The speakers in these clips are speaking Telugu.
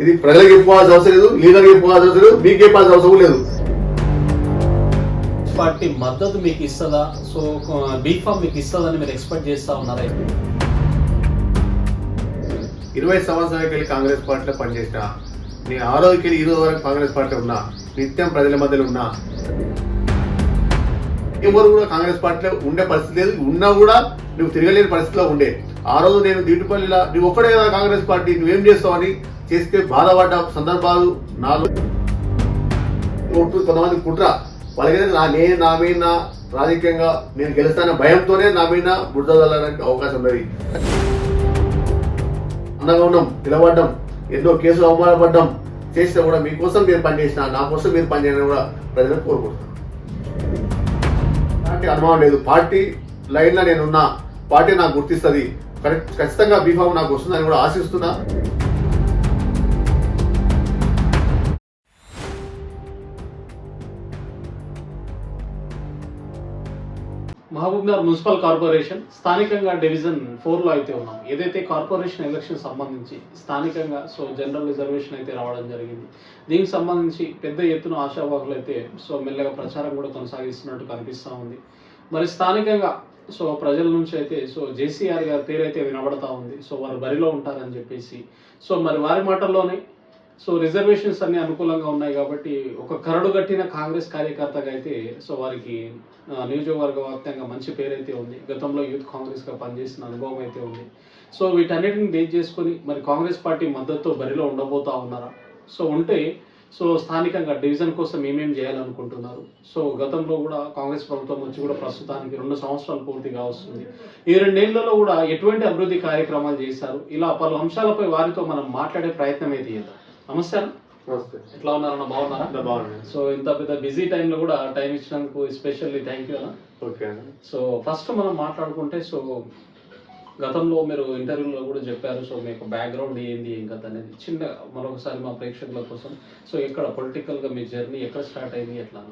ఇది ప్రజలకు చెప్పుకోవాల్సిన అవసరం లేదు లీగల్గా చెప్పుకోవాల్సిన అవసరం లేదు మీకు చెప్పాల్సిన అవసరం లేదు. పార్టీ మద్దతు మీకు ఇస్తుందా? సో బీఫామ్ మీకు ఇస్తుందని మీరు ఎక్స్పెక్ట్ చేస్తా ఉన్నారా? ఇరవై సంవత్సరాలకి వెళ్ళి కాంగ్రెస్ పార్టీలో పనిచేసిన నేను ఆ రోజుకి వెళ్ళి ఈ రోజు వరకు కాంగ్రెస్ పార్టీలో ఉన్నా నిత్యం ప్రజల మధ్యలో ఉన్నా. ఎవరు కూడా కాంగ్రెస్ పార్టీలో ఉండే పరిస్థితి లేదు ఉన్నా కూడా నువ్వు తిరగలేని పరిస్థితిలో ఉండే. ఆ రోజు నేను దీటుపల్లిలా నువ్వు ఒక్కడే కదా కాంగ్రెస్ పార్టీ నువ్వేం చేస్తావని చేస్తే బాధపడ్డ సందర్భాలు నాలో కొంతమంది కుట్ర. వాళ్ళకైతే నా నేను నా మీద రాజకీయంగా నేను గెలుస్తాన భయంతోనే నా మీద బుద్ధ చల్లడానికి అవకాశం ఉన్నది. అందంగా ఉన్నాం నిలబడ్డం ఎన్నో కేసులు అవమానపడ్డం. చేసినా కూడా మీకోసం మీరు పనిచేసిన నా కోసం మీరు పనిచేయడం కూడా ప్రజలకు కోరుకుంటున్నాను. పార్టీ అనుమానం లేదు. పార్టీ లైన్లో నేనున్నా. పార్టీ నాకు గుర్తిస్తుంది. కరెక్ట్ ఖచ్చితంగా బీఫామ్ నాకు వస్తుందని కూడా ఆశిస్తున్నా. మహబూబ్నగర్ మున్సిపల్ కార్పొరేషన్ స్థానికంగా డివిజన్ ఫోర్లో అయితే ఉన్నాం. ఏదైతే కార్పొరేషన్ ఎలక్షన్ సంబంధించి స్థానికంగా సో జనరల్ రిజర్వేషన్ అయితే రావడం జరిగింది. దీనికి సంబంధించి పెద్ద ఎత్తున ఆశావాహులు అయితే సో మెల్లగా ప్రచారం కూడా కొనసాగిస్తున్నట్టు కనిపిస్తూ ఉంది. మరి స్థానికంగా సో ప్రజల నుంచి అయితే సో జేసీఆర్ గారి పేరు అయితే వినబడతా ఉంది. సో వారు బరిలో ఉంటారని చెప్పేసి. సో మరి వారి మాటల్లోనే సో రిజర్వేషన్స్ అన్ని అనుకూలంగా ఉన్నాయి కాబట్టి ఒక కరడు కట్టిన కాంగ్రెస్ కార్యకర్తగా అయితే సో వారికి నియోజకవర్గ వ్యాప్తంగా మంచి పేరైతే ఉంది. గతంలో యూత్ కాంగ్రెస్గా పనిచేసిన అనుభవం అయితే ఉంది. సో వీటన్నిటిని బేస్ చేసుకొని మరి కాంగ్రెస్ పార్టీ మద్దతుతో బరిలో ఉండబోతా ఉన్నారా? సో ఉంటే సో స్థానికంగా డివిజన్ కోసం ఏమేం చేయాలనుకుంటున్నారు? సో గతంలో కూడా కాంగ్రెస్ ప్రభుత్వం వచ్చి కూడా ప్రస్తుతానికి రెండు సంవత్సరాలు పూర్తిగా వస్తుంది. ఈ రెండేళ్ళలో కూడా ఎటువంటి అభివృద్ధి కార్యక్రమాలు చేశారు? ఇలా పలు అంశాలపై వారితో మనం మాట్లాడే ప్రయత్నం అయితే చేద్దాం. నమస్తే ఎట్లా ఉన్నారన్న? బాగున్నారా? బాగుంది సో ఇంత పెద్ద బిజీ టైంలో కూడా టైం ఇచ్చినందుకు ఎస్పెషల్లీ థ్యాంక్ యూ అన్న. ఓకే సో ఫస్ట్ మనం మాట్లాడుకుంటే సో గతంలో మీరు ఇంటర్వ్యూలో కూడా చెప్పారు సో మీకు బ్యాక్గ్రౌండ్ ఏంది ఏం కథ అనేది. చిన్న మరొకసారి మా ప్రేక్షకుల కోసం. సో ఎక్కడ పొలిటికల్గా మీ జర్నీ ఎక్కడ స్టార్ట్ అయింది ఎట్లా?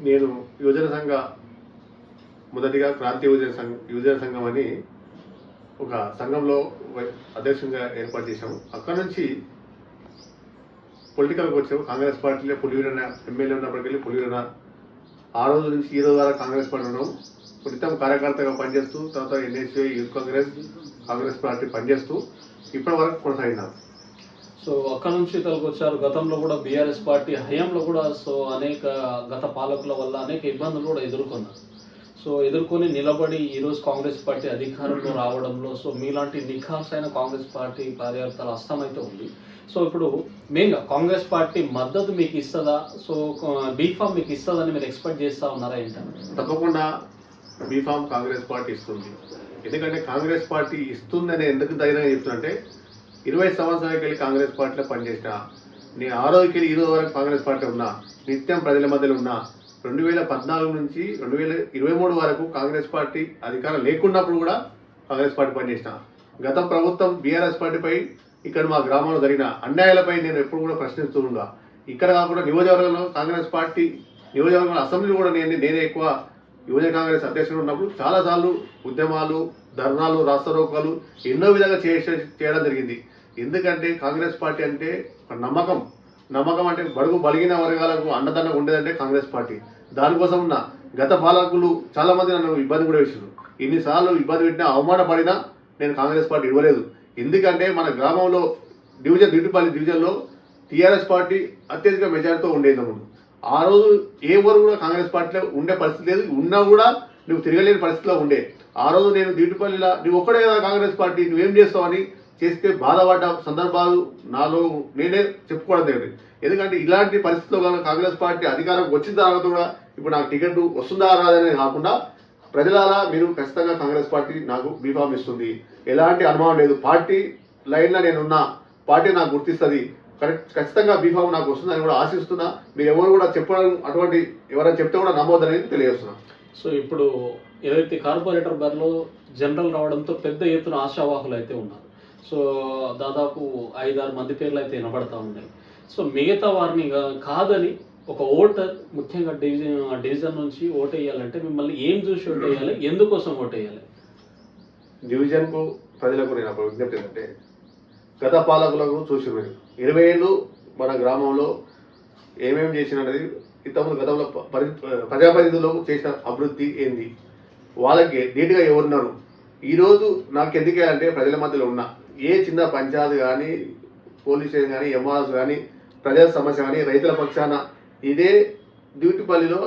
నేను యువజన సంఘ మొదటిగా క్రాంతి యువజన సంఘం యువజన సంఘం అని ఒక సంఘంలో అధ్యక్షంగా ఏర్పాటు చేశాము. అక్కడ నుంచి పొలిటికల్కి వచ్చాము. కాంగ్రెస్ పార్టీలో పులివీరన ఎమ్మెల్యే ఉన్నప్పటికెళ్ళి పులివీరన ఆ రోజు నుంచి ఈ రోజు వరకు కాంగ్రెస్ పార్టీ ఉన్నాము. నిత్యం కార్యకర్తగా పనిచేస్తూ తర్వాత NSU youth Congress Congress party పనిచేస్తూ ఇప్పటి వరకు కొనసాగినాం సో అక్కడ నుంచి ఇతరులకు వచ్చారు. గతంలో కూడా బీఆర్ఎస్ పార్టీ హయాంలో కూడా సో అనేక గత పాలకుల వల్ల అనేక ఇబ్బందులు కూడా ఎదుర్కొన్నారు. సో ఎదుర్కొని నిలబడి ఈరోజు కాంగ్రెస్ పార్టీ అధికారంలో రావడంలో సో మీలాంటి నిఖాసైన కాంగ్రెస్ పార్టీ కార్యకర్తల హస్తమైతే ఉంది. సో ఇప్పుడు మెయిన్గా కాంగ్రెస్ పార్టీ మద్దతు మీకు ఇస్తుందా? సో బీఫామ్ మీకు ఇస్తుందని మీరు ఎక్స్పెక్ట్ చేస్తా ఉన్నారా ఏంటంటే తప్పకుండా బీఫామ్ కాంగ్రెస్ పార్టీ ఇస్తుంది. ఎందుకంటే కాంగ్రెస్ పార్టీ ఇస్తుందని ఎందుకు ధైర్యంగా చెప్తుందంటే ఇరవై సంవత్సరాలకి వెళ్ళి కాంగ్రెస్ పార్టీలో పనిచేసిన నేను ఆ రోజుకి వెళ్ళి ఈరోజు వరకు కాంగ్రెస్ పార్టీ ఉన్నా నిత్యం ప్రజల మధ్యలో ఉన్నా రెండు వేల పద్నాలుగు నుంచి రెండు వేల ఇరవై మూడు వరకు కాంగ్రెస్ పార్టీ అధికారం లేకున్నప్పుడు కూడా కాంగ్రెస్ పార్టీ పనిచేసిన. గత ప్రభుత్వం బీఆర్ఎస్ పార్టీపై ఇక్కడ మా గ్రామంలో జరిగిన అన్యాయాలపై నేను ఎప్పుడు కూడా ప్రశ్నిస్తూ ఉన్నా ఇక్కడ కాకుండా నియోజకవర్గంలో కాంగ్రెస్ పార్టీ నియోజకవర్గంలో అసెంబ్లీ కూడా నేను నేనే ఎక్కువ యువజన కాంగ్రెస్ అధ్యక్షుడు ఉన్నప్పుడు చాలాసార్లు ఉద్యమాలు ధర్నాలు రాస్తారోకాలు ఎన్నో విధంగా చేసే చేయడం జరిగింది. ఎందుకంటే కాంగ్రెస్ పార్టీ అంటే ఒక నమ్మకం. నమ్మకం అంటే బడుగు బలిగిన వర్గాలకు అండదండగా ఉండేదంటే కాంగ్రెస్ పార్టీ. దానికోసం ఉన్న గత పాలకులు చాలామంది నన్ను ఇబ్బంది కూడా వేసారు ఎన్నిసార్లు ఇబ్బంది పెట్టినా అవమానపడినా నేను కాంగ్రెస్ పార్టీ ఇవ్వలేదు. ఎందుకంటే మన గ్రామంలో డివిజన్ దిట్టుపల్లి డివిజన్లో టీఆర్ఎస్ పార్టీ అత్యధిక మెజారిటీతో ఉండేది ముందు. ఆ రోజు ఏ ఊరు కూడా కాంగ్రెస్ పార్టీలో ఉండే పరిస్థితి లేదు. ఉన్నా కూడా నువ్వు తిరగలేని పరిస్థితిలో ఉండే. ఆ రోజు నేను దీటుపల్లిలా నువ్వు ఒక్కడే కదా కాంగ్రెస్ పార్టీ నువ్వేం చేస్తావని చేస్తే బాధపడ్డ సందర్భాలు నాలో నేనే చెప్పుకోవడం జరిగింది. ఎందుకంటే ఇలాంటి పరిస్థితిలో కానీ కాంగ్రెస్ పార్టీ అధికారం వచ్చిన తర్వాత కూడా ఇప్పుడు నాకు టికెట్ వస్తుందా రాదనే కాకుండా ప్రజలారా మీరు ఖచ్చితంగా కాంగ్రెస్ పార్టీ నాకు బీఫామ్ ఇస్తుంది. ఎలాంటి అనుమానం లేదు. పార్టీ లైన్లో నేనున్నా. పార్టీ నాకు గుర్తిస్తుంది. కరెక్ట్ ఖచ్చితంగా బీఫామ్ నాకు వస్తుందని కూడా ఆశిస్తున్నా. మీరు ఎవరు కూడా చెప్పడం అటువంటి ఎవరైనా చెప్తే కూడా నమ్మవద్దని తెలియజేస్తున్నా. సో ఇప్పుడు ఏదైతే కార్పొరేటర్ బరిలో జనరల్ రావడంతో పెద్ద ఎత్తున ఆశావాహులు అయితే ఉన్నారు. సో దాదాపు ఐదారు మంది పేర్లు అయితే వినబడతా ఉన్నాయి. సో మిగతా వారిని కాదని ఒక ఓటర్ ముఖ్యంగా డివిజన్ డివిజన్ నుంచి ఓటు వేయాలంటే మిమ్మల్ని ఏం చూసి ఓటు వేయాలి? ఎందుకోసం ఓటు వేయాలి? డివిజన్కు ప్రజలకు నేను విజ్ఞప్తి ఏంటంటే గత పాలకులకు చూసి ఇరవై ఏళ్ళు మన గ్రామంలో ఏమేమి చేసినది ఇంతకుముందు గతంలో పరి ప్రజాప్రతినిధులు చేసిన అభివృద్ధి ఏంది? వాళ్ళకి నీట్గా ఎవరున్నారు? ఈరోజు నాకు ఎందుకు అంటే ప్రజల మధ్యలో ఉన్న. ఏ చిన్న పంచాయతీ కానీ పోలీస్ స్టేషన్ కానీ ఎంఆర్ఎస్ కానీ ప్రజల సమస్య కానీ రైతుల పక్షాన ఇదే డ్యూటీపల్లిలో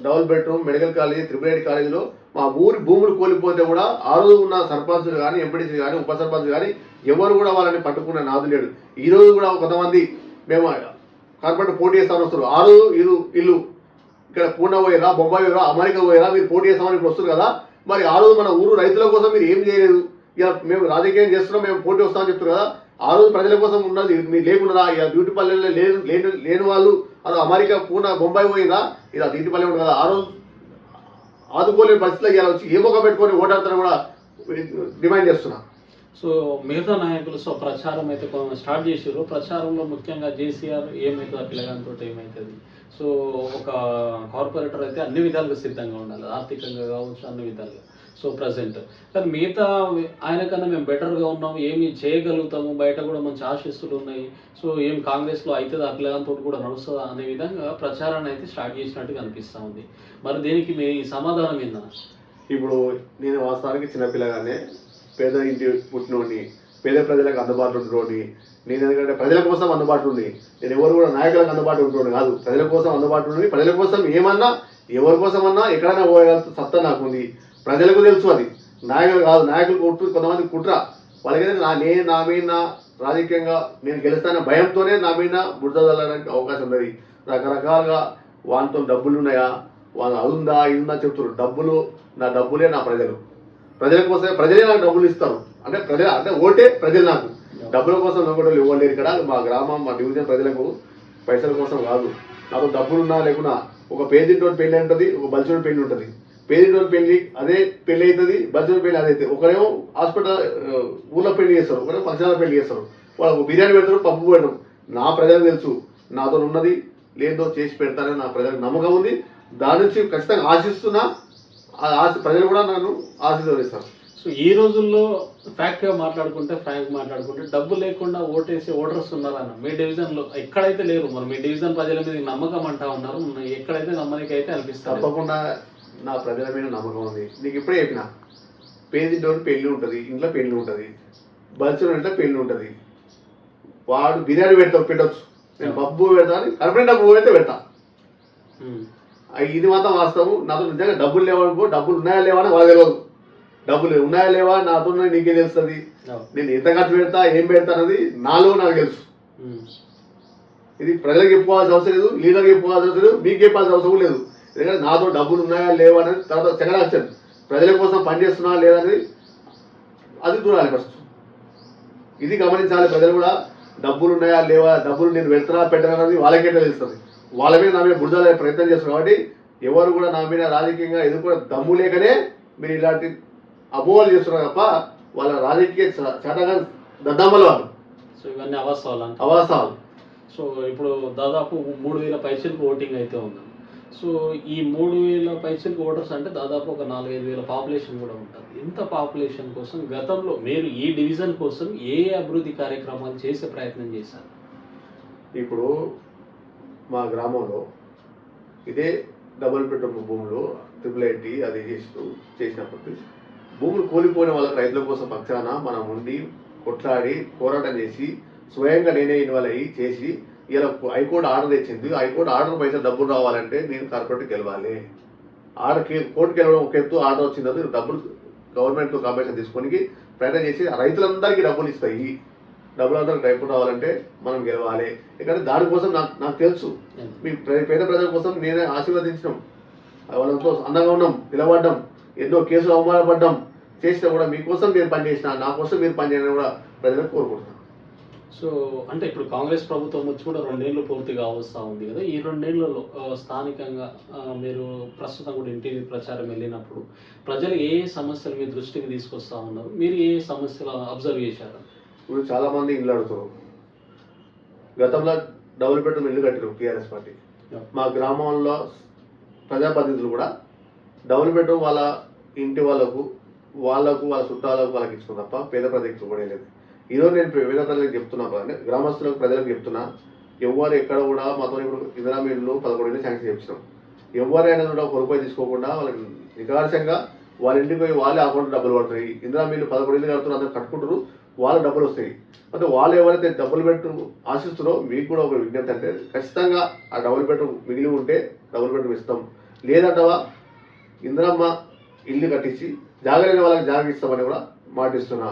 double bedroom medical college triple IT కాలేజీలో మా ఊరి భూములు కోల్పోతే కూడా ఆ రోజు ఉన్న సర్పంచులు కానీ ఎంపీటీసీ కానీ ఉప సర్పంచ్ కానీ ఎవరు కూడా వాళ్ళని పట్టుకున్న నాదు లేడు. ఈ రోజు కూడా కొంతమంది మేము కార్పొరేట్ పోటీ చేస్తామని వస్తారు ఆరు ఇరు ఇల్లు ఇక్కడ పూనా పోయారా బొంబాయి పోయారా అమెరికా పోయారా మీరు పోటీ చేస్తామని ఇప్పుడు వస్తారు కదా. మరి ఆ రోజు మన ఊరు రైతుల కోసం మీరు ఏం చేయలేదు? ఇక మేము రాజకీయం చేస్తున్నాం మేము పోటీ వస్తామని చెప్తారు కదా. ఆ రోజు ప్రజల కోసం ఉన్నది మీరు లేకుండా ఇక బ్యూటీ పల్లెల్లో లేని లేని లేని వాళ్ళు అది అమెరికా పూనా బొంబాయి పోయిందా ఇలా బ్యూటీ పల్లె ఉండదు కదా. ఆ రోజు ఆదుకోలేని పరిస్థితిలో ఇలా వచ్చి ఏ మొక్క పెట్టుకొని ఓటాడతారని కూడా డిమాండ్ చేస్తున్నా. సో మిగతా నాయకులు సో ప్రచారం అయితే స్టార్ట్ చేసారు ప్రచారంలో ముఖ్యంగా జేసీఆర్ ఏమవుతుంది ఆ పిల్లగానితో ఏమవుతుంది సో ఒక కార్పొరేటర్ అయితే అన్ని విధాలుగా సిద్ధంగా ఉండాలి. ఆర్థికంగా కావచ్చు అన్ని విధాలుగా. So present. కానీ మిగతా ఆయన కన్నా మేము బెటర్గా ఉన్నాం. ఏమి చేయగలుగుతాము? బయట కూడా మంచి ఆశిస్తులు ఉన్నాయి. సో ఏం కాంగ్రెస్లో అవుతుంది ఆ కూడా నడుస్తుందా అనే విధంగా ప్రచారాన్ని అయితే స్టార్ట్ చేసినట్టుగా అనిపిస్తూ ఉంది. మరి దీనికి మీ సమాధానం ఏందన్నా? ఇప్పుడు నేను వాస్తవానికి చిన్నపిల్లగానే పేద ఇంటి పుట్టినోడిని పేద ప్రజలకు అందుబాటులో ఉంటుని నేను ఎందుకంటే ప్రజల కోసం అందుబాటులో ఉంది నేను ఎవరు కూడా నాయకులకు అందుబాటులో ఉంటున్నాడు కాదు. ప్రజల కోసం అందుబాటులో ఉంది ప్రజల కోసం ఏమన్నా ఎవరి కోసం అన్నా ఎక్కడైనా పోయగల సత్తా నాకు ఉంది ప్రజలకు తెలుసు అది. నాయకులు కాదు నాయకులు కొట్టు కొంతమంది కుట్ర. వాళ్ళకైతే నా నేను నా మీద రాజకీయంగా నేను గెలుస్తాన భయంతోనే నా మీద బుడ్డ చల్లడానికి అవకాశం ఉన్నది. రకరకాలుగా వాళ్ళతో డబ్బులు ఉన్నాయా వాళ్ళు అది ఉందా ఇది ఉందా చెప్తున్నారు. డబ్బులు నా డబ్బులే నా ప్రజలు. ప్రజల కోసం ప్రజలే నాకు డబ్బులు ఇస్తారు. అంటే ప్రజల అంటే ఓటే ప్రజలు నాకు. డబ్బుల కోసం నమ్మకం ఇవ్వలేరు ఇక్కడ మా గ్రామం మా డివిజన్ ప్రజలకు పైసల కోసం కాదు. నాకు డబ్బులు ఉన్నా లేకున్నా ఒక పేదింటోని పెళ్ళి ఉంటుంది ఒక బలిచోని పెళ్ళి ఉంటుంది. పేదింటోని పెళ్ళి అదే పెళ్ళి అవుతుంది బలిచోని పెళ్ళి అదే అవుతుంది ఒకరేమో హాస్పిటల్ ఊళ్ళో పెళ్ళి చేస్తారు ఒకరేమో ఫంక్షన్లో పెళ్ళి చేస్తారు. వాళ్ళకు బిర్యానీ పెడతారు పప్పు పెడతారు. నా ప్రజలకు తెలుసు నాతో ఉన్నది లేదో చేసి పెడతానని నా ప్రజలకు నమ్మకం ఉంది. దాని నుంచి ఖచ్చితంగా ఆశిస్తున్నా ఆశ ప్రజలు కూడా నన్ను ఆశీర్వదిస్తారు. సో ఈ రోజుల్లో ఫ్యాక్ట్గా మాట్లాడుకుంటే ఫ్రాంక్ మాట్లాడుకుంటే డబ్బు లేకుండా ఓటేసి ఓటర్స్ ఉన్నారన్న మీ డివిజన్లో ఎక్కడైతే లేరు మరి మీ డివిజన్ ప్రజల మీద నమ్మకం అంటా ఉన్నారు ఉన్న- ఎక్కడైతే నమ్మనికి అయితే అనిపిస్తారు తప్పకుండా నా ప్రజల మీద నమ్మకం ఉంది. నీకు ఇప్పుడే చెప్పిన పేదింటోని పెళ్ళి ఉంటుంది ఇంట్లో పెళ్ళి ఉంటుంది బల్చుని ఇంట్లో పెళ్ళి ఉంటుంది. వాడు బిర్యానీ పెడతావు పెట్టొచ్చు నేను పప్పు పెడతా అని కరెక్ట్ డబ్బు అయితే పెడతా. ఆ, ఇది మాత్రం వాస్తవం. నాతో నిజంగా డబ్బులు లేవనుకో డబ్బులు ఉన్నాయా లేవా అని వాళ్ళకి తెలియదు డబ్బులు ఉన్నాయా లేవా నాతో నీకే తెలుస్తుంది. నేను ఎంత ఖర్చు పెడతా ఏం పెడతా అనేది నాలో నాకు తెలుసు. ఇది ప్రజలకు చెప్పుకోవాల్సిన అవసరం లేదు లీడర్కి చెప్పుకోవాల్సిన అవసరం లేదు మీకు చెప్పాల్సిన అవసరం లేదు. ఎందుకంటే నాతో డబ్బులు ఉన్నాయా లేవా అనేది తర్వాత సెకండ్ ఆప్షన్ ప్రజల కోసం పనిచేస్తున్నా లేదా అనేది అది చూడాలి ఫస్ట్ ఇది గమనించాలి ప్రజలు కూడా. డబ్బులు ఉన్నాయా లేవా డబ్బులు నేను పెడుతున్నా పెట్టనా అనేది వాళ్ళకే తెలుస్తుంది. వాళ్ళ మీద నా మీద బురదలే ప్రయత్నం చేస్తున్నారు కాబట్టి ఎవరు కూడా నా మీద రాజకీయంగా ఎదుర్కొనే దమ్ము లేకనే మీరు ఇలాంటి అపోహలు చేస్తున్నారు తప్ప వాళ్ళ రాజకీయ చ- చేతగా దద్దమ్మలు వాళ్ళు. సో ఇవన్నీ అవాస్తవాలు అవాసాలు సో ఇప్పుడు దాదాపు మూడు వేల పైసలకు ఓటింగ్ అయితే ఉంది. సో ఈ మూడు వేల పైసలు ఓటర్స్ అంటే దాదాపు ఒక నాలుగైదు వేల పాపులేషన్ కూడా ఉంటుంది. ఇంత పాపులేషన్ కోసం గతంలో మీరు ఈ డివిజన్ కోసం ఏ అభివృద్ధి కార్యక్రమాలు చేసే ప్రయత్నం చేశారు? ఇప్పుడు మా గ్రామంలో ఇదే డబుల్ బెడ్రూమ్ భూములు ట్రిపుల్ ఐటీ అది చేస్తూ చేసినప్పటికీ భూములు కోల్పోయిన వాళ్ళకి రైతుల కోసం పక్షాన మనం ఉండి కొట్లాడి పోరాటం చేసి స్వయంగా నేనే ఇన్వాల్వ్ అయ్యి చేసి ఇలా హైకోర్టు ఆర్డర్ ఇచ్చింది హైకోర్టు ఆర్డర్ పైసలు డబ్బులు రావాలంటే నేను కార్పొరేట్కి వెళ్ళాలి. ఆర్డర్ కోర్టుకి వెళ్ళడం ఒక ఎత్తు ఆర్డర్ వచ్చిన తర్వాత డబ్బులు గవర్నమెంట్ కాంపిటీషన్ తీసుకొని ప్రయత్నం చేసి రైతులందరికీ డబ్బులు ఇస్తాయి డబ్బులు అందరికి డబ్బులు రావాలంటే మనం గెలవాలి. ఎందుకంటే దానికోసం నాకు నాకు తెలుసు. మీ పేద ప్రజల కోసం నేనే ఆశీర్వదించడం. వాళ్ళతో అందంగా ఉన్నాం నిలబడ్డం ఎన్నో కేసులు అవమానపడ్డం. చేసినా కూడా మీకోసం నేను పనిచేసిన నా కోసం మీరు పనిచేయడం కూడా ప్రజలకు కోరుకుంటున్నాను. సో అంటే ఇప్పుడు కాంగ్రెస్ ప్రభుత్వం వచ్చి కూడా రెండేళ్ళు పూర్తిగా వస్తూ ఉంది కదా. ఈ రెండేళ్ళలో స్థానికంగా మీరు ప్రస్తుతం కూడా ఇంటి ప్రచారం వెళ్ళినప్పుడు ప్రజలు ఏ ఏ సమస్యలు మీ దృష్టికి తీసుకొస్తా ఉన్నారు? మీరు ఏ సమస్యలు అబ్జర్వ్ చేశారు? ఇప్పుడు చాలా మంది ఇల్లు అడుగుతారు. గతంలో డబుల్ బెడ్రూమ్ ఇల్లు కట్టారు టీఆర్ఎస్ పార్టీ. మా గ్రామంలో ప్రజాప్రతినిధులు కూడా డబుల్ బెడ్రూమ్ వాళ్ళ ఇంటి వాళ్ళకు వాళ్ళకు వాళ్ళ చుట్టాలకు వాళ్ళకి ఇచ్చిన తప్ప పేద ప్రజలకు ఇవ్వడం లేదు. ఈరోజు నేను పేద ప్రజలకు చెప్తున్నా గ్రామస్తులకు ప్రజలకు చెప్తున్నా ఎవరు ఎక్కడ కూడా మాతో ఇప్పుడు ఇందిరా మిల్లు పదకొండు శాంక్షన్ చేపించినాం ఎవరైనా కూడా ఒక రూపాయి తీసుకోకుండా వాళ్ళకి నికార్షంగా వాళ్ళ ఇంటికి పోయి వాళ్ళే అకౌంట్ డబ్బులు పడతాయి ఇందిరా మీరు పదకొండు ఇల్లు కడుతున్నారు అందరు కట్టుకుంటారు వాళ్ళ డబ్బులు వస్తాయి. అంటే వాళ్ళు ఎవరైతే డబ్బులు పెట్టు ఆశిస్తున్నారో మీకు కూడా ఒక విజ్ఞప్తి అంటే ఖచ్చితంగా ఆ డబుల్ బెడ్రూమ్ మిగిలి ఉంటే డబుల్ బెడ్రూమ్ ఇస్తాం. లేదంటవా? ఇందిరమ్మ ఇల్లు కట్టించి జాగలేని వాళ్ళకి జాగ ఇస్తామని కూడా మాటిస్తున్నా.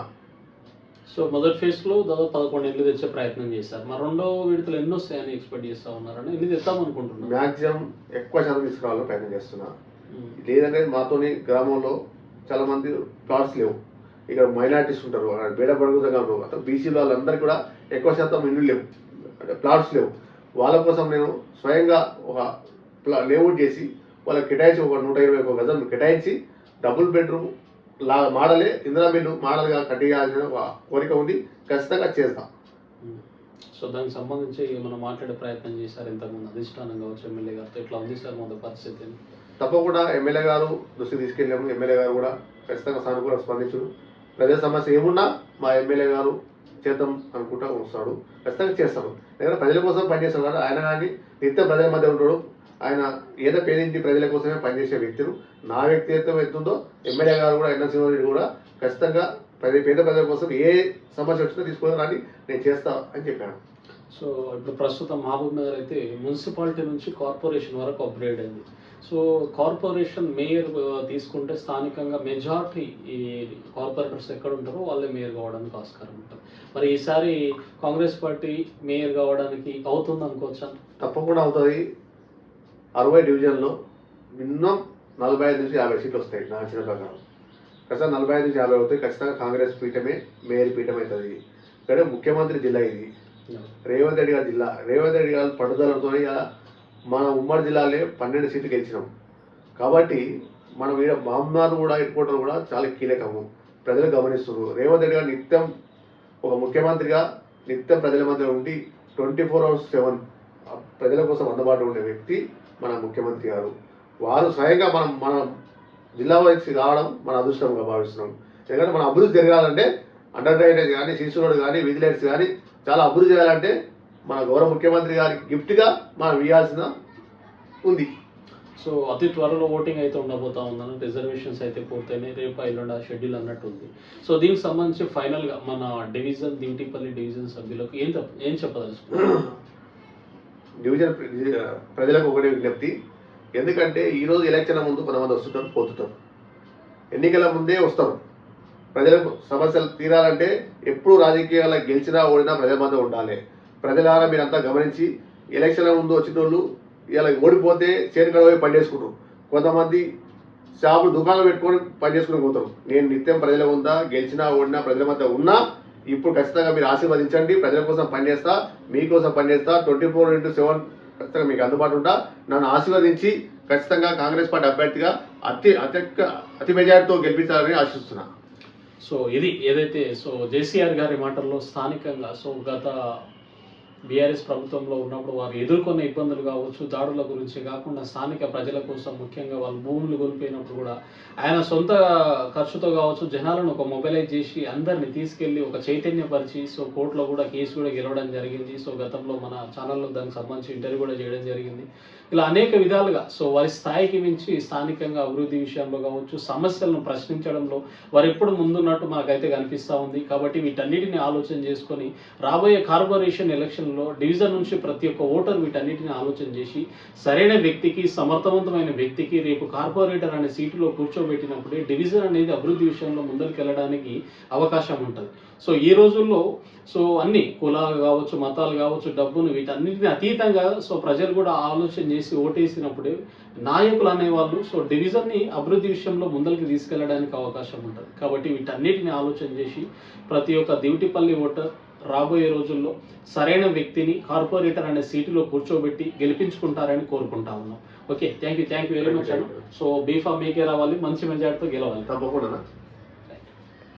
సో మొదటి ఫేజ్లో దాదాపు పదకొండు ఇల్లు తెచ్చే ప్రయత్నం చేశారు. మరి రెండో విడతలు ఎన్ని వస్తాయని ఎక్స్పెక్ట్ చేస్తా ఉన్నారని ఎన్ని తెద్దాం అనుకుంటున్నారు? మ్యాక్సిమం ఎక్కువ శాతం తీసుకురావాలని ప్రయత్నం చేస్తున్నా లేదంటే మాతోని గ్రామంలో చాలా మంది ప్లాట్స్ లేవు. ఇక్కడ మైనార్టీస్ ఉంటారు. బేడ పడుగుతంగా ఉంటారు అతను బీసీ వాళ్ళందరికీ కూడా ఎక్కువ శాతం ఇల్లు లేవు. అంటే ప్లాట్స్ లేవు. వాళ్ళ కోసం నేను స్వయంగా ఒక ప్లా లేఅవుట్ చేసి వాళ్ళకి కేటాయించి ఒక నూట ఇరవై ఒక గజం కేటాయించి డబుల్ బెడ్రూమ్ లా మోడలే ఇందిరా మిల్లు మోడల్గా కట్టియాల్సిన ఒక కోరిక ఉంది ఖచ్చితంగా చేస్తాం. సో దానికి సంబంధించి మనం మాట్లాడే ప్రయత్నం చేశారు ఇంతకుముందు అధిష్టానం కావచ్చు ఎమ్మెల్యే గారితో? ఇట్లా ఉంది సార్ మొదటి పరిస్థితి. తప్పకుండా ఎమ్మెల్యే గారు దృష్టి తీసుకెళ్ళాము. ఎమ్మెల్యే గారు కూడా ఖచ్చితంగా సానుకూలంగా స్పందించు ప్రజల సమస్య ఏమున్నా మా ఎమ్మెల్యే గారు చేద్దాం అనుకుంటా వస్తాడు. ఖచ్చితంగా చేస్తాడు. ఎందుకంటే ప్రజల కోసం పనిచేస్తాడు. ఆయన కానీ నిత్యం ప్రజల మధ్య ఉంటాడు. ఆయన ఏదో పేదింటి ప్రజల కోసమే పనిచేసే వ్యక్తులు. నా వ్యక్తిత్వం ఎత్తుందో ఎమ్మెల్యే గారు కూడా ఎన్ఎస్ రెడ్డి కూడా ఖచ్చితంగా ప్రజ పేద ప్రజల కోసం ఏ సమస్య వచ్చినా తీసుకుని రాని నేను చేస్తా అని చెప్పాను. సో ఇప్పుడు ప్రస్తుతం మహబూబ్ నగర్ అయితే మున్సిపాలిటీ నుంచి కార్పొరేషన్ వరకు అప్గ్రేడ్ అయింది. సో కార్పొరేషన్ మేయర్ తీసుకుంటే స్థానికంగా మెజారిటీ ఈ కార్పొరేటర్స్ ఎక్కడ ఉంటారో వాళ్ళే మేయర్ కావడానికి ఆస్కారం ఉంటుంది. మరి ఈసారి కాంగ్రెస్ పార్టీ మేయర్ కావడానికి అవుతుంది అనుకోవచ్చా తప్పకుండా అవుతుంది. అరవై డివిజన్లో మినిమం నలభై ఐదు నుంచి యాభై సీట్లు వస్తాయి నా అంచనా ప్రకారం. ఖచ్చితంగా నలభై ఐదు నుంచి యాభై అవుతాయి. ఖచ్చితంగా కాంగ్రెస్ పీఠమే మేయర్ పీఠం అవుతుంది. ఇక్కడ ముఖ్యమంత్రి జిల్లా ఇది. రేవంత్ రెడ్డి గారి జిల్లా. రేవంత్ రెడ్డి గారి పట్టుదలతో మన ఉమ్మడి జిల్లాలే పన్నెండు సీట్లు గెలిచినాం. కాబట్టి మనం ఈడ మామనార్ కూడా హెడ్ కూడా చాలా కీలకము. ప్రజలు గమనిస్తున్నారు. రేవంత్ రెడ్డి గారు నిత్యం ఒక ముఖ్యమంత్రిగా నిత్యం ప్రజల మధ్య ఉండి ట్వంటీ ఫోర్ అవర్స్ సెవెన్ ప్రజల కోసం అందుబాటులో ఉండే వ్యక్తి. మన ముఖ్యమంత్రి గారు. వారు స్వయంగా మనం మన జిల్లా వైపు రావడం మన అదృష్టంగా భావిస్తున్నాం. ఎందుకంటే మన అభివృద్ధి జరగాలంటే అండర్ డ్రైనేజ్ కానీ సిసి రోడ్ కానీ విధి లైట్స్ కానీ చాలా అభివృద్ధి చేయాలంటే మన గౌరవ ముఖ్యమంత్రి గారికి గిఫ్ట్గా మనం ఇవ్వాల్సిన ఉంది. సో అతి త్వరలో ఓటింగ్ అయితే ఉండబోతా ఉందని రిజర్వేషన్స్ అయితే పూర్తయినాయి. రేపు ఎల్లుండ షెడ్యూల్ అన్నట్టు ఉంది. సో దీనికి సంబంధించి ఫైనల్గా మన డివిజన్ దింటిపల్లి డివిజన్ సభ్యులకు ఏం ఏం చెప్పదలుచుకున్నాం డివిజన్ ప్రజలకు ఒకటే విజ్ఞప్తి. ఎందుకంటే ఈరోజు ఎలక్షన్ ముందు కొంతమంది వస్తుంటారు పోతుంటారు. ఎన్నికల ముందే వస్తాం ప్రజలకు సమస్యలు తీరాలంటే ఎప్పుడు రాజకీయాల గెలిచినా ఓడినా ప్రజల మధ్య ఉండాలి. ప్రజలారా మీరంతా గమనించి ఎలక్షన్ల ముందు వచ్చిన వాళ్ళు ఇలా ఓడిపోతే చేనుకడ పోయి పనిచేసుకుంటారు కొంతమంది షాపులు దుకాణాలు పెట్టుకొని పనిచేసుకుని పోతారు. నేను నిత్యం ప్రజల ఉందా గెలిచినా ఓడినా ప్రజల మధ్య ఉన్నా ఇప్పుడు ఖచ్చితంగా మీరు ఆశీర్వదించండి. ప్రజల కోసం పనిచేస్తా మీకోసం పనిచేస్తా. ట్వంటీ ఫోర్ ఇంటూ సెవెన్ ఖచ్చితంగా మీకు అందుబాటు ఉంటా. నన్ను ఆశీర్వదించి ఖచ్చితంగా కాంగ్రెస్ పార్టీ అభ్యర్థిగా అతి అత్యక్క అతి మెజార్టీతో గెలిపించాలని ఆశిస్తున్నా. సో ఇది ఏదైతే సో జేసీఆర్ గారి మాటల్లో స్థానికంగా సో గత బీఆర్ఎస్ ప్రభుత్వంలో ఉన్నప్పుడు వారు ఎదుర్కొన్న ఇబ్బందులు కావచ్చు దాడుల గురించి కాకుండా స్థానిక ప్రజల కోసం ముఖ్యంగా వాళ్ళు భూములు కోల్పోయినప్పుడు కూడా ఆయన సొంత ఖర్చుతో కావచ్చు జనాలను ఒక మొబైలైజ్ చేసి అందరిని తీసుకెళ్ళి ఒక చైతన్యపరిచి సో కోర్టులో కూడా కేసు కూడా గెలవడం జరిగింది. సో గతంలో మన ఛానల్లో దానికి సంబంధించి ఇంటర్వ్యూ కూడా చేయడం జరిగింది. ఇలా అనేక విధాలుగా సో వారి స్థాయికి మించి స్థానికంగా అభివృద్ధి విషయంలో కావచ్చు సమస్యలను ప్రశ్నించడంలో వారు ఎప్పుడు ముందున్నట్టు మనకైతే కనిపిస్తూ ఉంది. కాబట్టి వీటన్నిటిని ఆలోచన చేసుకొని రాబోయే కార్పొరేషన్ ఎలక్షన్లో డివిజన్ నుంచి ప్రతి ఒక్క ఓటర్ వీటన్నిటిని ఆలోచన చేసి సరైన వ్యక్తికి సమర్థవంతమైన వ్యక్తికి రేపు కార్పొరేటర్ అనే సీటులో కూర్చోబెట్టినప్పుడే డివిజన్ అనేది అభివృద్ధి విషయంలో ముందరికి వెళ్ళడానికి అవకాశం ఉంటుంది. సో ఈ రోజుల్లో సో అన్ని కులాలు కావచ్చు మతాలు కావచ్చు డబ్బును వీటన్నిటిని అతీతంగా సో ప్రజలు కూడా ఆలోచన చేసి ఓటేసినప్పుడే నాయకులు అనేవాళ్ళు సో డివిజన్ని అభివృద్ధి విషయంలో ముందరికి తీసుకెళ్ళడానికి అవకాశం ఉంటుంది. కాబట్టి వీటన్నిటిని ఆలోచన చేసి ప్రతి ఒక్క దివిటిపల్లి ఓటర్ రాబోయే రోజుల్లో సరైన వ్యక్తిని కార్పొరేటర్ అనే సీటులో కూర్చోబెట్టి గెలిపించుకుంటారని కోరుకుంటా ఉన్నాం. Okay thank you thank you very much అన్న. సో బీఫా మీకే రావాలి మంచి మెజార్టీతో గెలవాలి. తప్పకుండా